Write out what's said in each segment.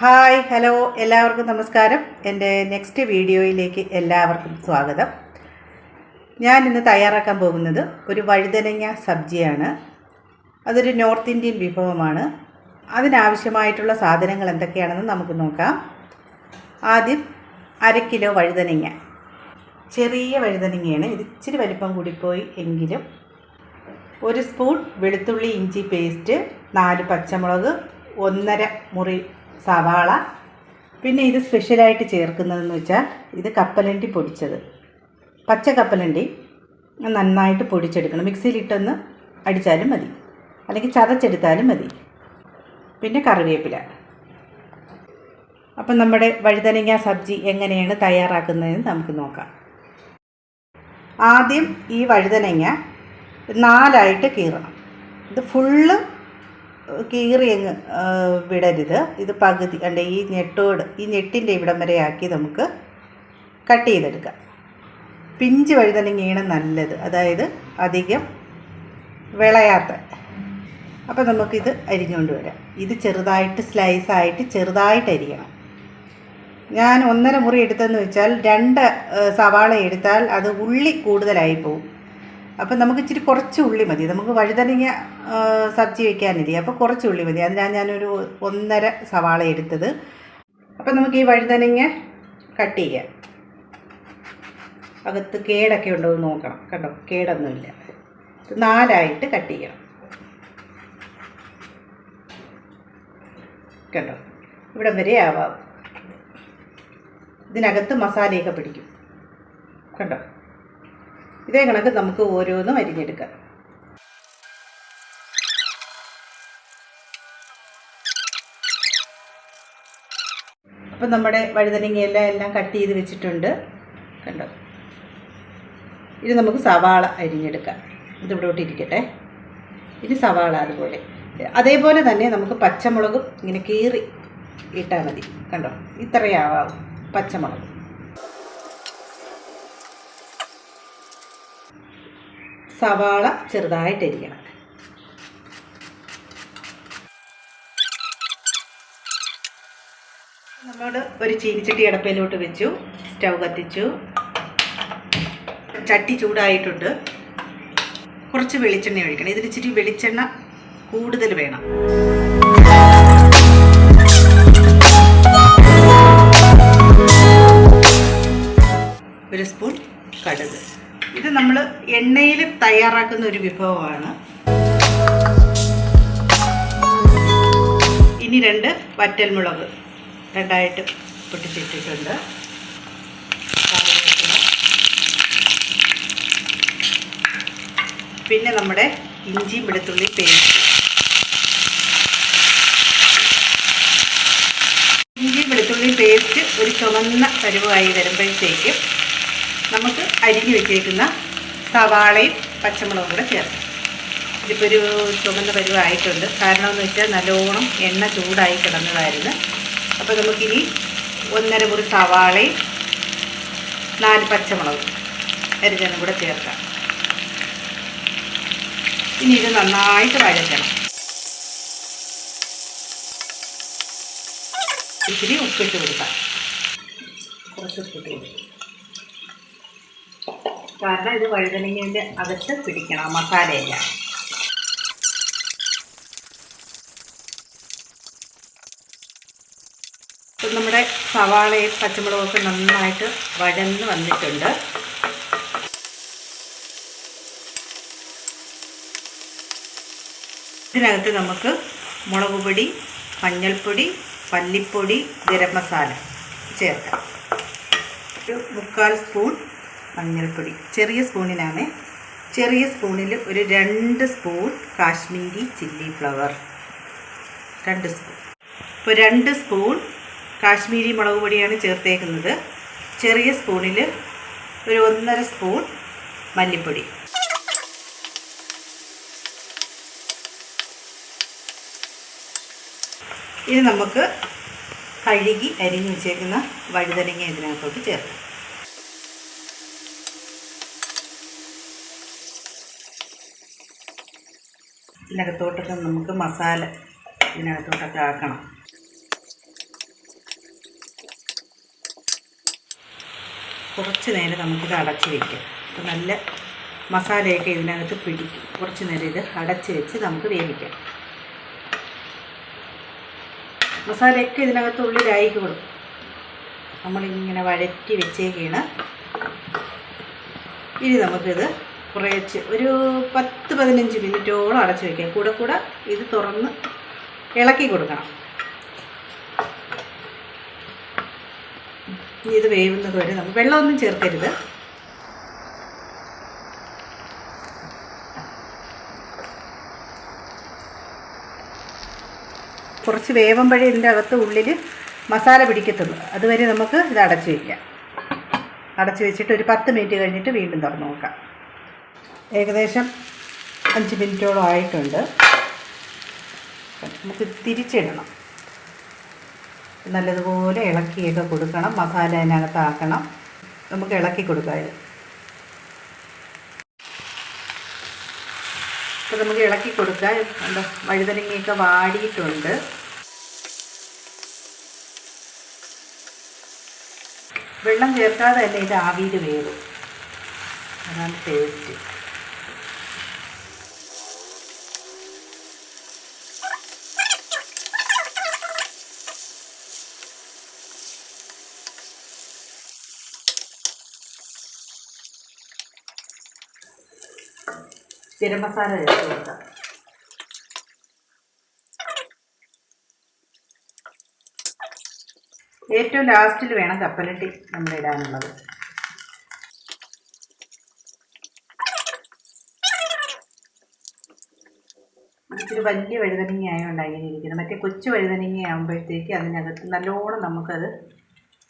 Hi hello എല്ലാവർക്കും നമസ്കാരം. എന്റെ നെക്സ്റ്റ് വീഡിയോയിലേക്ക് എല്ലാവർക്കും സ്വാഗതം. ഞാൻ ഇന്ന് തയ്യാറാക്കാൻ പോകുന്നത് ഒരു വഴുതനങ്ങ സബ്ജിയാണ്. അതൊരു നോർത്ത് ഇന്ത്യൻ വിഭവമാണ്. അതിനാവശ്യമായിട്ടുള്ള സാധനങ്ങൾ എന്തൊക്കെയാണെന്ന് നമുക്ക് നോക്കാം. ആദ്യം അര കിലോ വഴുതനങ്ങ. ചെറിയ വഴുതനങ്ങയാണ്. ഇത് ഇച്ചിരി വലിപ്പം കൂടിപ്പോയി എങ്കിലും ഒരു സ്പൂൺ വെളുത്തുള്ളി ഇഞ്ചി പേസ്റ്റ് നാല് പച്ചമുളക് ഒന്നര മുറി സവാള. പിന്നെ ഇത് സ്പെഷ്യലായിട്ട് ചേർക്കുന്നതെന്ന് വെച്ചാൽ ഇത് കപ്പലണ്ടി പൊടിച്ചത്. പച്ച കപ്പലണ്ടി നന്നായിട്ട് പൊടിച്ചെടുക്കണം. മിക്സിയിലിട്ടൊന്ന് അടിച്ചാലും മതി. അല്ലെങ്കിൽ ചതച്ചെടുത്താലും മതി. പിന്നെ കറിവേപ്പില. അപ്പം നമ്മുടെ വഴുതനങ്ങ സബ്ജി എങ്ങനെയാണ് തയ്യാറാക്കുന്നതെന്ന് നമുക്ക് നോക്കാം. ആദ്യം ഈ വഴുതനങ്ങ നാലായിട്ട് കീറണം. ഇത് ഫുള്ള് കീറി അങ്ങ് വിടരുത്. ഇത് പകുതി അല്ലെ ഈ ഞെട്ടോട് ഈ ഞെട്ടിന്റെ ഇവിടം വരെ ആക്കി നമുക്ക് കട്ട് ചെയ്തെടുക്കാം. പിഞ്ച് വഴുതനങ്ങയാണ് നല്ലത്. അതായത് അധികം വിളയാത്ത. അപ്പോൾ നമുക്കിത് അരിഞ്ഞുകൊണ്ട് വരാം. ഇത് ചെറുതായിട്ട് സ്ലൈസായിട്ട് ചെറുതായിട്ട് അരിയണം. ഞാൻ ഒന്നര മുറി എടുത്തെന്ന് വെച്ചാൽ രണ്ട് സവാള എടുത്താൽ അത് ഉള്ളി കൂടുതലായി പോകും അപ്പം നമുക്ക് ഇച്ചിരി കുറച്ച് ഉള്ളി മതി. നമുക്ക് വഴുതനങ്ങ സബ്ജി വയ്ക്കാനില്ലേ അപ്പോൾ കുറച്ച് ഉള്ളി മതി. അതിനാണ് ഞാനൊരു ഒന്നര സവാള എടുത്തത്. അപ്പം നമുക്ക് ഈ വഴുതനങ്ങ കട്ട് ചെയ്യാം. അകത്ത് കേടൊക്കെ ഉണ്ടോ എന്ന് നോക്കണം. കണ്ടോ? കേടൊന്നുമില്ല. നാലായിട്ട് കട്ട് ചെയ്യണം കണ്ടോ? ഇവിടം വരെ ആവാം. ഇതിനകത്ത് മസാലയൊക്കെ പിടിക്കും. കണ്ടോ? ഇതേ കണക്ക് നമുക്ക് ഓരോന്നും അരിഞ്ഞെടുക്കാം. അപ്പം നമ്മുടെ വഴുതനങ്ങയെല്ലാം എല്ലാം കട്ട് ചെയ്ത് വെച്ചിട്ടുണ്ട്. കണ്ടോ? ഇത് നമുക്ക് സവാള അരിഞ്ഞെടുക്കാം. ഇത് ഇവിടോട്ട് ഇരിക്കട്ടെ. ഇനി സവാള അതുപോലെ. അതേപോലെ തന്നെ നമുക്ക് പച്ചമുളകും ഇങ്ങനെ കീറി ഇട്ടാൽ മതി. കണ്ടോ? ഇത്രയാവാം പച്ചമുളക്. സവാള ചെറുതായിട്ട് അരിയണം നമ്മൾ ഒരു ചീനിച്ചട്ടി അടപ്പയിലോട്ട് വെച്ചു സ്റ്റൗ കത്തിച്ചു. ചട്ടി ചൂടായിട്ടുണ്ട്. കുറച്ച് വെളിച്ചെണ്ണ ഒഴിക്കണം. ഇതിൽ ഇച്ചിരി വെളിച്ചെണ്ണ കൂടുതൽ വേണം. ഒരു സ്പൂൺ കടുക്. തയ്യാറാക്കുന്ന ഒരു വിഭവമാണ്. ഇനി രണ്ട് വറ്റൽമുളക് രണ്ടായിട്ട് പൊട്ടിച്ചിട്ടിട്ടുണ്ട്. പിന്നെ നമ്മുടെ ഇഞ്ചി വെളുത്തുള്ളി പേസ്റ്റ്. ഇഞ്ചി വെളുത്തുള്ളി പേസ്റ്റ് ഒരു ചുവന്ന പരുവായി വരുമ്പോഴത്തേക്കും നമുക്ക് അരിഞ്ഞു വെച്ചേക്കുന്ന സവാളയും പച്ചമുളകും കൂടെ ചേർക്കാം. ഇതിപ്പോൾ ഒരു ചുവന്ന പരുവായിട്ടുണ്ട്. കാരണം എന്ന് വെച്ചാൽ നല്ലോണം എണ്ണ ചൂടായി കിടന്നതായിരുന്നു. അപ്പോൾ നമുക്കിനി ഒന്നര മുറി സവാളയും നാല് പച്ചമുളകും അരിഞ്ഞതും കൂടെ ചേർക്കാം. ഇനി ഇത് നന്നായിട്ട് വഴറ്റണം. ഇത്തിരി ഉപ്പിട്ട് കൊടുക്കാം. കുറച്ച് ഉപ്പിട്ട് കൊടുക്കാം. കാരണം ഇത് വഴുതനങ്ങന്റെ അകത്ത് പിടിക്കണം മസാലയല്ല. ഇപ്പം നമ്മുടെ സവാളയും പച്ചമുളകൊക്കെ നന്നായിട്ട് വഴന്ന് വന്നിട്ടുണ്ട്. ഇതിനകത്ത് നമുക്ക് മുളക് പൊടി മഞ്ഞൾപ്പൊടി പല്ലിപ്പൊടി ഗരം മസാല ചേർക്കാം. ഒരു മുക്കാൽ സ്പൂൺ മഞ്ഞൾപ്പൊടി ചെറിയ സ്പൂണിനാണ്. ചെറിയ സ്പൂണിൽ ഒരു രണ്ട് സ്പൂൺ കാശ്മീരി ചില്ലി ഫ്ലവർ. രണ്ട് സ്പൂൺ ഇപ്പോൾ രണ്ട് സ്പൂൺ കാശ്മീരി മുളക് പൊടിയാണ് ചേർത്തേക്കുന്നത്. ചെറിയ സ്പൂണിൽ ഒരു ഒന്നര സ്പൂൺ മല്ലിപ്പൊടി. ഇനി നമുക്ക് കഴുകി അരിഞ്ഞ് വെച്ചേക്കുന്ന വഴുതനങ്ങ ഇതിനകത്തോട്ട് ചേർക്കാം. ഇതിനകത്തോട്ടൊക്കെ നമുക്ക് മസാല ഇതിനകത്തോട്ടൊക്കെ ആക്കണം. കുറച്ച് നേരം നമുക്കിത് അടച്ച് വയ്ക്കാം അപ്പോൾ നല്ല മസാലയൊക്കെ ഇതിനകത്ത് പിടിക്കും. കുറച്ച് നേരം ഇത് അടച്ച് വെച്ച് നമുക്ക് വേവിക്കാം. മസാലയൊക്കെ ഇതിനകത്ത് ഉള്ളിലായിക്കോളും നമ്മളിങ്ങനെ വഴറ്റി വെച്ചേക്കാണ്. ഇനി നമുക്കിത് കുറച്ച് ഒരു പത്ത് പതിനഞ്ച് മിനിറ്റോളം അടച്ച് വയ്ക്കാം കൂടെ കൂടെ ഇത് തുറന്ന് ഇളക്കി കൊടുക്കണം. ഇത് വേവുന്നത് വരെ നമുക്ക് വെള്ളമൊന്നും ചേർക്കരുത്. കുറച്ച് വേവുമ്പോഴേ ഇതിന്റെ അകത്ത് ഉള്ളിൽ മസാല പിടിക്കത്തുള്ളൂ. അതുവരെ നമുക്ക് ഇത് അടച്ചു വയ്ക്കാം അടച്ചു വെച്ചിട്ട് ഒരു പത്ത് മിനിറ്റ് കഴിഞ്ഞിട്ട് വീണ്ടും തുറന്നു നോക്കാം. ഏകദേശം അഞ്ച് മിനിറ്റോളം ആയിട്ടുണ്ട്. നമുക്ക് തിരിച്ചിടണം. നല്ലതുപോലെ ഇളക്കിയൊക്കെ കൊടുക്കണം. മസാല അതിനകത്താക്കണം നമുക്ക് ഇളക്കി കൊടുക്കാം അപ്പോൾ നമുക്ക് ഇളക്കി കൊടുക്കാം. എന്താ വഴുതനങ്ങയൊക്കെ വാടിയിട്ടുണ്ട്. വെള്ളം ചേർക്കാതെ തന്നെ ഇത് ആവിയിൽ വേവും. അതാണ് ടേസ്റ്റ് ഗരം മസാല ചേർത്ത് കൊടുക്കാം. ഏറ്റവും ലാസ്റ്റിൽ വേണം കപ്പലട്ടി നമ്മൾ ഇടാനുള്ളത്. ഇച്ചിരി വലിയ വഴുതനങ്ങ ആയതുകൊണ്ട് അങ്ങനെ ഇരിക്കുന്നത്. മറ്റേ കൊച്ചു വഴുതനങ്ങ ആകുമ്പോഴത്തേക്ക് അതിനകത്ത് നല്ലോണം നമുക്കത്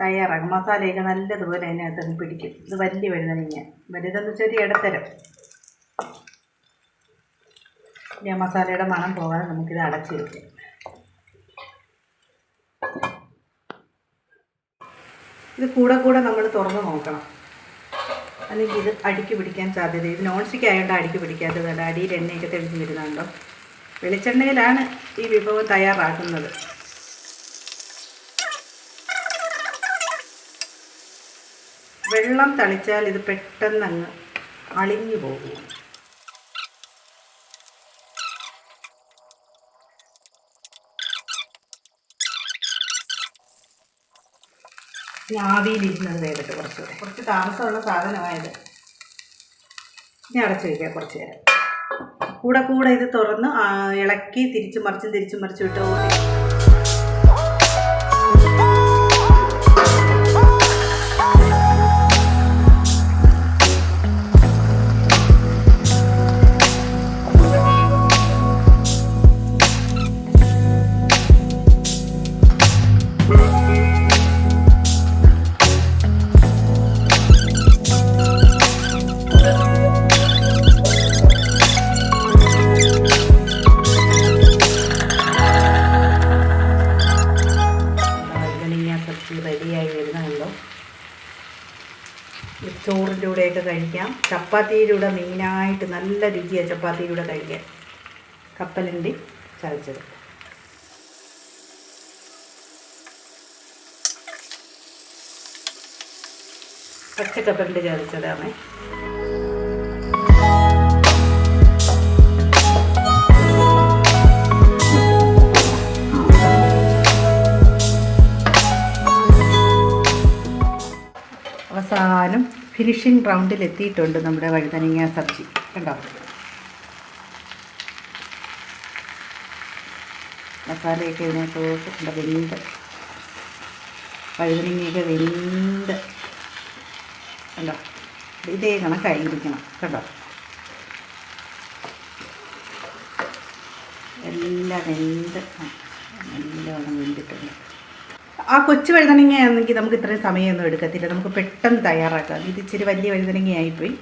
തയ്യാറാക്കും. മസാലയൊക്കെ നല്ലതുപോലെ അതിനകത്ത് പിടിക്കും. ഇത് വലിയ വഴുതനങ്ങ വലുതെന്ന് വെച്ചാൽ ഇടത്തരം. ഇനി ആ മസാലയുടെ മണം പോകാതെ നമുക്കിത് അടച്ച് ഇത് കൂടെ കൂടെ നമ്മൾ തുറന്ന് നോക്കണം. അല്ലെങ്കിൽ ഇത് അടിക്ക് പിടിക്കാൻ സാധ്യത ഇത് നോൺ സ്റ്റിക്ക് ആയതുകൊണ്ട് അടിക്ക് പിടിക്കാത്തതല്ല അടിയിൽ എണ്ണയൊക്കെ തെളിഞ്ഞ് വരുന്നുണ്ടോ വെളിച്ചെണ്ണയിലാണ് ഈ വിഭവം തയ്യാറാക്കുന്നത്. വെള്ളം തളിച്ചാൽ ഇത് പെട്ടെന്ന് അങ്ങ് അളിഞ്ഞു പോകും. ഇനി ആവിയിലിരുന്നത് വേകട്ടെ കുറച്ചുകൂടെ? കുറച്ച് താമസമുള്ള സാധനമായത് ഇനി അടച്ചു വയ്ക്കാം കുറച്ച് നേരം. കൂടെ കൂടെ ഇത് തുറന്ന് ഇളക്കി തിരിച്ചു മറിച്ചും തിരിച്ചു മറിച്ചും ഇട്ട് റെഡിയായി വരുന്നുണ്ടോ? ചോറിന്റെ കൂടെയൊക്കെ കഴിക്കാം. ചപ്പാത്തിയിലൂടെ മെയിനായിട്ട് നല്ല രുചിയാണ് ചപ്പാത്തിയിലൂടെ കഴിക്കാം കപ്പലണ്ടി ചതച്ചത്. പച്ചക്കപ്പലണ്ടി ചതച്ചതാണ്. അവസാനം ഫിനിഷിംഗ് റൗണ്ടിൽ എത്തിയിട്ടുണ്ട് നമ്മുടെ വഴുതനങ്ങ സബ്ജി. കണ്ടോ? മസാലയൊക്കെ ഇതിനകത്തോട്ട് ഉണ്ട് വെന്ത്. വഴുതനങ്ങയൊക്കെ വെന്ത്. കണ്ടോ? ഇതേ കണക്കായിരിക്കണം. കേട്ടോ എല്ലാം വെന്ത്. എല്ലാം വെന്തിട്ടുണ്ട്. ആ കൊച്ചു വഴുതനങ്ങയാണെങ്കിൽ നമുക്ക് ഇത്രയും സമയമൊന്നും എടുക്കത്തില്ല. നമുക്ക് പെട്ടെന്ന് തയ്യാറാക്കാം. ഇത് ഇച്ചിരി വലിയ വഴുതനങ്ങയായിപ്പോയി.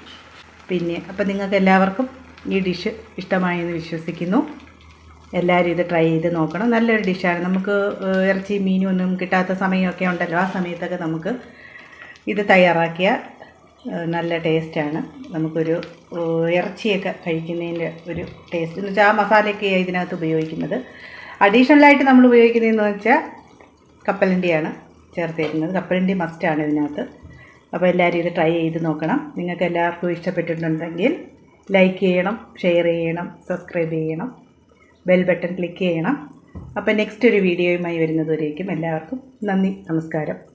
പിന്നെ അപ്പം നിങ്ങൾക്ക് എല്ലാവർക്കും ഈ ഡിഷ് ഇഷ്ടമായെന്ന് വിശ്വസിക്കുന്നു. എല്ലാവരും ഇത് ട്രൈ ചെയ്ത് നോക്കണം. നല്ലൊരു ഡിഷാണ്. നമുക്ക് ഇറച്ചി മീനും ഒന്നും കിട്ടാത്ത സമയമൊക്കെ ഉണ്ടല്ലോ. ആ സമയത്തൊക്കെ നമുക്ക് ഇത് തയ്യാറാക്കിയ നല്ല ടേസ്റ്റാണ്. നമുക്കൊരു ഇറച്ചിയൊക്കെ കഴിക്കുന്നതിന്റെ ഒരു ടേസ്റ്റ്. എന്ന് വെച്ചാൽ ആ മസാലയൊക്കെയാണ് ഇതിനകത്ത് ഉപയോഗിക്കുന്നത്. അഡീഷണലായിട്ട് നമ്മൾ ഉപയോഗിക്കുന്നതെന്ന് വെച്ചാൽ കപ്പലണ്ടിയാണ് ചേർത്തേക്കുന്നത് കപ്പലണ്ടി മസ്റ്റാണ് ഇതിനകത്ത്. അപ്പോൾ എല്ലാവരും ഇത് ട്രൈ ചെയ്ത് നോക്കണം. നിങ്ങൾക്ക് എല്ലാവർക്കും ഇഷ്ടപ്പെട്ടിട്ടുണ്ടെങ്കിൽ ലൈക്ക് ചെയ്യണം ഷെയർ ചെയ്യണം സബ്സ്ക്രൈബ് ചെയ്യണം ബെൽ ബട്ടൺ ക്ലിക്ക് ചെയ്യണം. അപ്പോൾ നെക്സ്റ്റ് ഒരു വീഡിയോയുമായി വരുന്നതുവരേക്കും എല്ലാവർക്കും നന്ദി നമസ്കാരം.